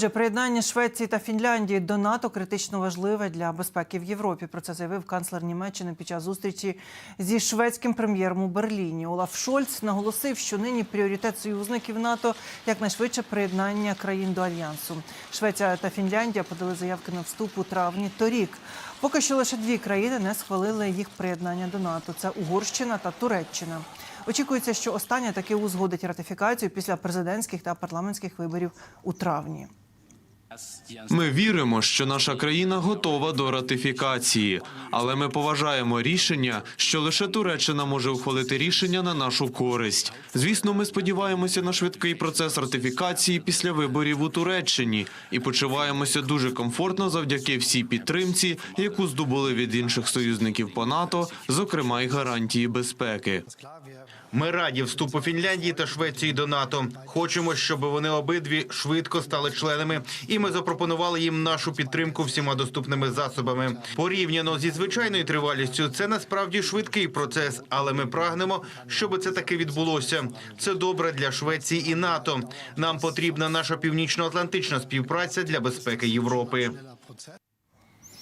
Отже, Приєднання Швеції та Фінляндії до НАТО критично важливе для безпеки в Європі. Про це заявив канцлер Німеччини під час зустрічі зі шведським прем'єром у Берліні. Олаф Шольц наголосив, що нині пріоритет союзників НАТО якнайшвидше приєднання країн до альянсу. Швеція та Фінляндія подали заявки на вступ у травні торік. Поки що лише дві країни не схвалили їх приєднання до НАТО. Це Угорщина та Туреччина. Очікується, що остання таки узгодить ратифікацію після президентських та парламентських виборів у травні. Ми віримо, що наша країна готова до ратифікації, але ми поважаємо рішення, що лише Туреччина може ухвалити рішення на нашу користь. Звісно, ми сподіваємося на швидкий процес ратифікації після виборів у Туреччині і почуваємося дуже комфортно завдяки всій підтримці, яку здобули від інших союзників по НАТО, зокрема й гарантії безпеки. Ми раді вступу Фінляндії та Швеції до НАТО. Хочемо, щоб вони обидві швидко стали членами, і ми запропонували їм нашу підтримку всіма доступними засобами. Порівняно зі звичайною тривалістю, це насправді швидкий процес, але ми прагнемо, щоб це таки відбулося. Це добре для Швеції і НАТО. Нам потрібна наша північно-атлантична співпраця для безпеки Європи.